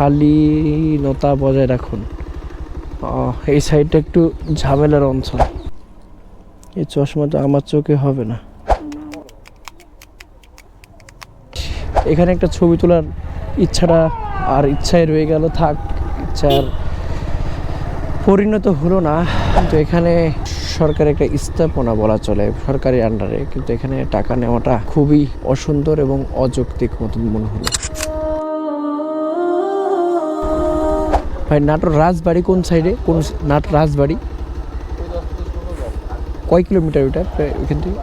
শালীনতা বজায় রাখুন। এই সাইডটা একটু ঝামেলার অঞ্চল। এই চশমা তো আমার চোখে হবে না। এখানে একটা ছবি তোলার ইচ্ছাটা আর ইচ্ছায় রয়ে গেল। থাক, ইচ্ছার পরিণত হলো না। কিন্তু এখানে সরকারের একটা স্থাপনা বলা চলে সরকারি আন্ডারে কিন্তু এখানে টাকা নেওয়াটা খুবই অসুন্দর এবং অযৌক্তিক মতন মনে হলো। ভাই, নাটোর রাজবাড়ি কোন সাইডে কোন নাট রাজবাড়ি? কয় কিলোমিটার ওইটা? প্রায় ওইখান থেকে?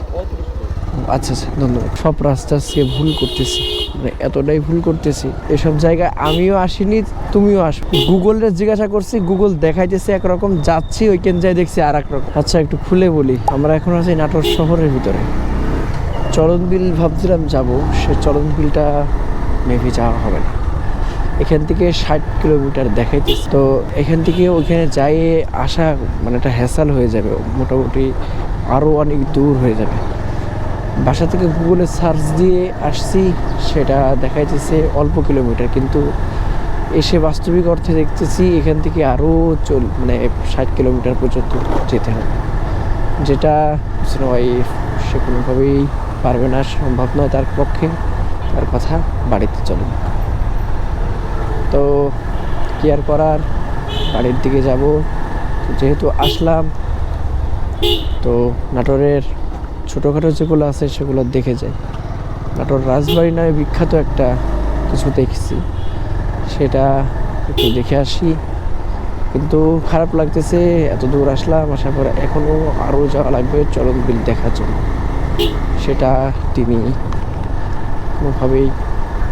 আচ্ছা আচ্ছা ধন্যবাদ। সব রাস্তা সে ভুল করতেছি। মানে এতটাই ভুল করতেছি। এসব জায়গায় আমিও আসিনি, তুমিও আস, গুগলের জিজ্ঞাসা করছি, গুগল দেখাইতেছে একরকম, যাচ্ছি ওইখান যাই দেখছি আর রকম। আচ্ছা একটু খুলে বলি, আমরা এখন আছি নাটোর শহরের ভিতরে। চলনবিল ভাবছিলাম যাব, সে চলনবিলটা মেবি যাওয়া হবে না। এখান থেকে ষাট কিলোমিটার দেখাইতেছে। তো এখান থেকে ওইখানে যাই আসা মানে একটা হ্যাসাল হয়ে যাবে, মোটামুটি আরও অনেক দূর হয়ে যাবে। বাসা থেকে গুগলে সার্চ দিয়ে আসছি, সেটা দেখাইতেছে অল্প কিলোমিটার, কিন্তু এসে বাস্তবিক অর্থে দেখতেছি এখান থেকে আরও চল মানে ষাট কিলোমিটার পর্যন্ত যেতে হবে। যেটা ওয়াইফ সে কোনোভাবেই পারবে না, সম্ভব নয় তার পক্ষে, তার কথা বাড়িতে চলুন তো কি আর করার? বাড়ির দিকে যাব। যেহেতু আসলাম, তো নাটোরের ছোটোখাটো যেগুলো আছে সেগুলো দেখে যাই। নাটোর রাজবাড়ি নামে বিখ্যাত একটা কিছু দেখছি। সেটা একটু দেখে আসি। কিন্তু খারাপ লাগতেছে, এত দূর আসলাম, আসার পর এখনও আরও যাওয়া লাগবে চরম বিল দেখার জন্য। সেটা তিনি কোনোভাবেই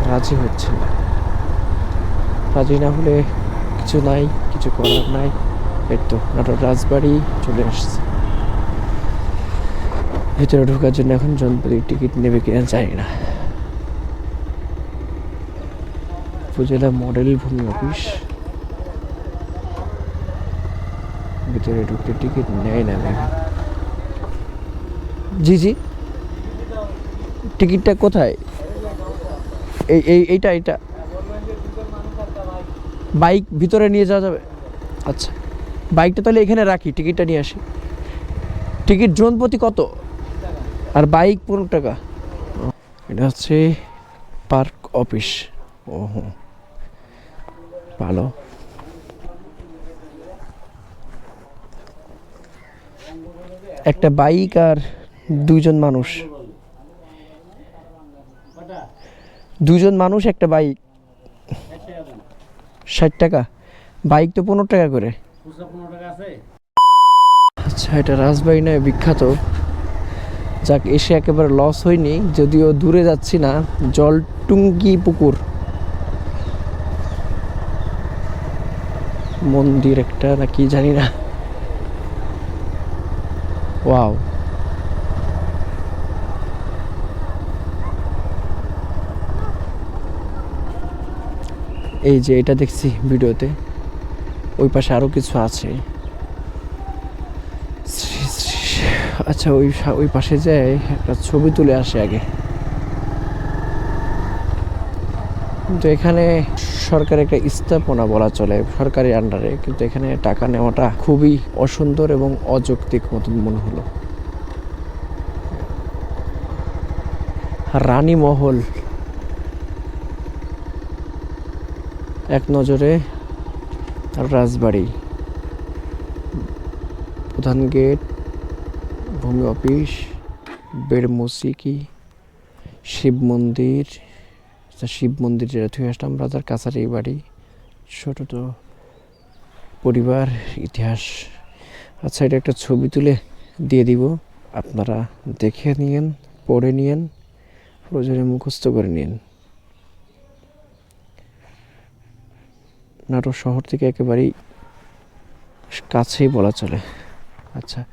রাজি হচ্ছে না। রাজি না হলে কিছু নাই, কিছু করার নাই। এই তো, নাটোর রাজবাড়ি চলে আসছে। ভিতরে ঢোকার জন্য এখন জনপ্রতি টিকিট নেবে কিনা জানি না। উপজেলা মডেল ভূমি অফিস। ভিতরে ঢুকতে টিকিট নেয় না জি জি। টিকিটটা কোথায়? এই এই, এইটা এইটা। বাইক ভিতরে নিয়ে যাওয়া যাবে? আচ্ছা। বাইকটা তাহলে এখানে রাখি, টিকিটটা নিয়ে আসি। টিকিট জন প্রতি কত? আর বাইক পনেরো টাকা। এটা হচ্ছে পার্ক অফিস। ও হো ভালো। একটা বাইক আর দুইজন মানুষ। দুজন মানুষ, একটা বাইক। ষাট টাকা। বাইক তো পনেরো টাকা করে। আচ্ছা এটা রাজবাড়ি নয় বিখ্যাত। যাক এসে একেবারে লস হয়নি যদিও দূরে যাচ্ছি না। জলটুঙ্গি পুকুর। মন্দির একটা নাকি জানি না। ওয়াও এই যে এটা দেখছি ভিডিওতে, ওই পাশে আরও কিছু আছে। আচ্ছা ওই ওই পাশে যায় একটা ছবি তুলে আসে আগে। কিন্তু এখানে সরকারের একটা স্থাপনা বলা চলে সরকারি আন্ডারে কিন্তু এখানে টাকা নেওয়াটা খুবই অসুন্দর এবং অযৌক্তিক মতন মনে হলো। রানী মহল এক নজরে রাজবাড়ি। প্রধান গেট, ভূমি অফিস, বেড় মসিকি শিব মন্দির শিব মন্দির যেটা থুয়ে আসলাম, রাজার কাছারি বাড়ি। ছোট তো পরিবার, ইতিহাস। আচ্ছা এটা একটা ছবি তুলে দিয়ে দিব। আপনারা দেখে নিয়েন, পড়ে নিয়েন, প্রয়োজনে মুখস্থ করে নিন নাটোর শহর থেকে একেবারেই কাছেই বলা চলে। আচ্ছা।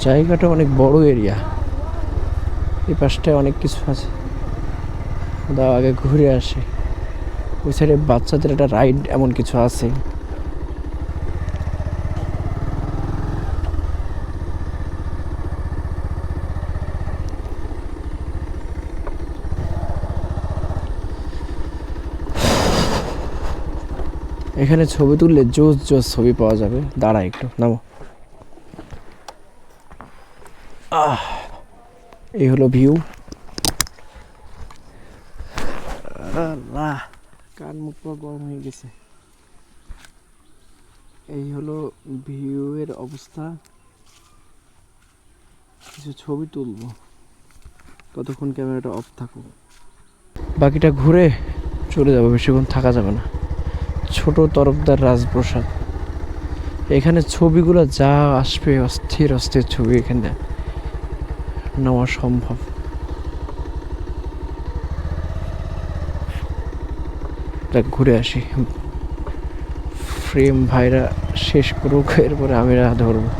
জায়গাটা অনেক বড় এরিয়া এই পাশটায় অনেক কিছু আছে। দাও, আগে ঘুরে আসে। ওই সাইডে বাচ্চাদের একটা রাইড এমন কিছু আছে। এখানে ছবি তুললে জোস জোস ছবি পাওয়া যাবে। দাঁড়া একটু, নামো। আহ। এই হলো ভিউ কান মুখ গরম হয়ে গেছে। এই হলো ভিউ এর অবস্থা। কিছু ছবি তুলবো। কতক্ষণ ক্যামেরাটা অফ থাকুক। বাকিটা ঘুরে চলে যাব বেশিক্ষণ থাকা যাবে না। ছোট তরফদার রাজপ্রসাদ। এখানে ছবিগুলো যা আসবে অস্থির অস্থির ছবি এখানে। নেওয়া সম্ভব। ঘুরে আসি। ফ্রেম ভাইরা শেষ করুক, এরপরে আমি ধরবো।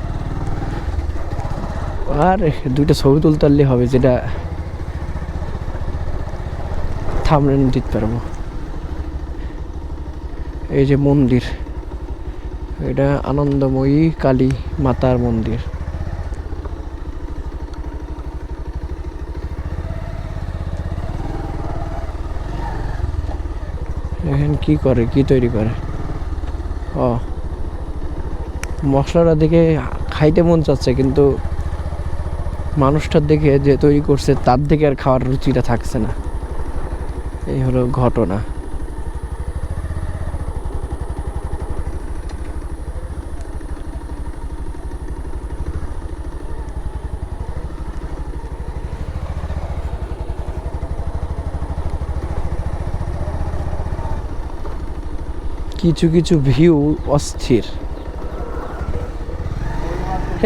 আর দুইটা ছবি তুলতে পারলে হবে, যেটা থামলেন দিতে পারব। এই যে মন্দির, এটা আনন্দময়ী কালী মাতার মন্দির। এখানে কি করে, কি তৈরি করে। ও। মশলাটা দেখে খাইতে মন চাচ্ছে, কিন্তু মানুষটার দেখে যে তৈরি করছে, তার দিকে আর খাওয়ার রুচিটা থাকছে না। এই হলো ঘটনা। কিছু কিছু ভিউ অস্থির।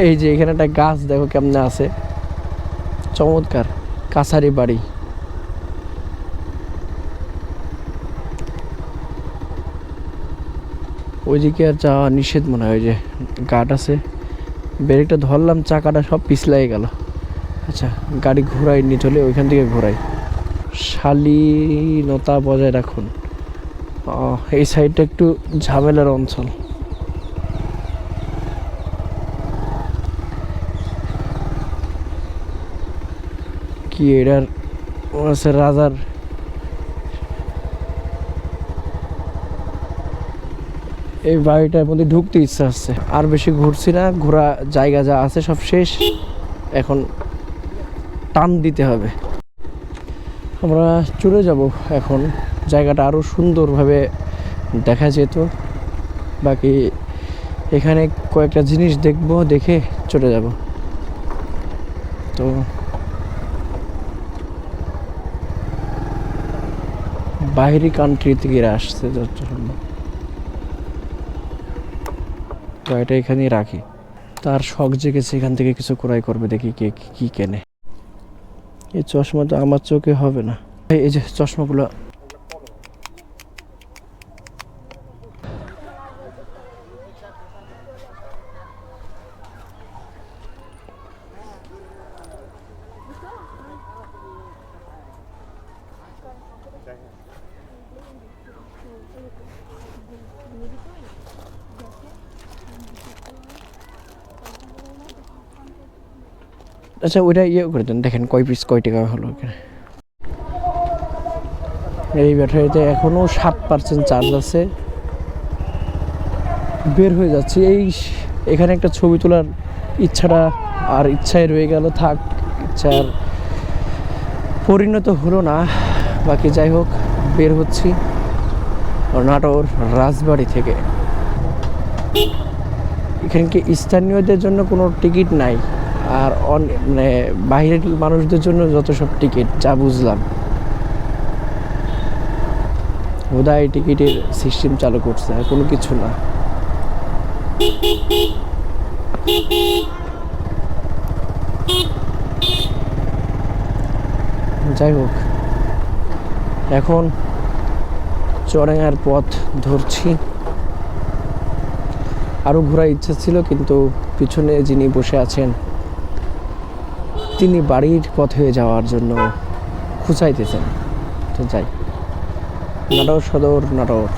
এই যে এখানে একটা গাছ, দেখো কেমনে আছে। চমৎকার, কাছারি বাড়ি। ওইদিকে আর যাওয়া নিষেধ মনে হয় যে গাট আছে। ব্রেকটা ধরলাম, চাকাটা সব পিছলাই গেল। আচ্ছা গাড়ি ঘোরাই নিয়ে চলে ওইখান থেকে ঘোরাই। শালীনতা বজায় রাখুন। এই সাইডটা একটু ঝামেলার অঞ্চল। কি এটার রাজার। এই বাড়িটার মধ্যে ঢুকতে ইচ্ছা আছে। আর বেশি ঘুরছি না, ঘোরা জায়গা যা আছে সব শেষ। এখন টান দিতে হবে। আমরা চলে যাব এখন। জায়গাটা আরও সুন্দরভাবে দেখা যেত। বাকি এখানে কয়েকটা জিনিস দেখব, দেখে চলে যাব। তো বাইরে কান্ট্রি থেকে আসছে তো এটা এখানেই রাখি। তার শখ জেগেছে এখান থেকে কিছু ক্রয় করবে, দেখি কে, কি- কেনে। এই চশমা তো আমার চোখে হবে না। এই যে চশমাগুলো আচ্ছা ওইটা ইয়ে করে দেন। দেখেন কয় পিস কয় টাকা হলো এখানে। এই ব্যাটারিতে এখনও সাত পার্সেন্ট চার্জ আছে। বের হয়ে যাচ্ছে। এই এখানে একটা ছবি তোলার ইচ্ছাটা আর ইচ্ছায় রয়ে গেল। থাক, ইচ্ছার পরিণত হলো না। বাকি যাই হোক, বের হচ্ছি নাটোর রাজবাড়ি থেকে। এখানে কি স্থানীয়দের জন্য কোনো টিকিট নাই? আর মানে বাইরের মানুষদের জন্য যত সব টিকিট যা বুঝলাম। বোধহয় টিকিটের সিস্টেম চালু করছে, আর কোনো কিছু না। যাই হোক, এখন চড়াঙ্গার পথ ধরছি। আরও ঘোরার ইচ্ছা ছিল, কিন্তু পিছনে যিনি বসে আছেন তিনি বাড়ির পথে যাওয়ার জন্য খুঁচাইতেছেন। তো যাই। নাটোর সদর নাটোর।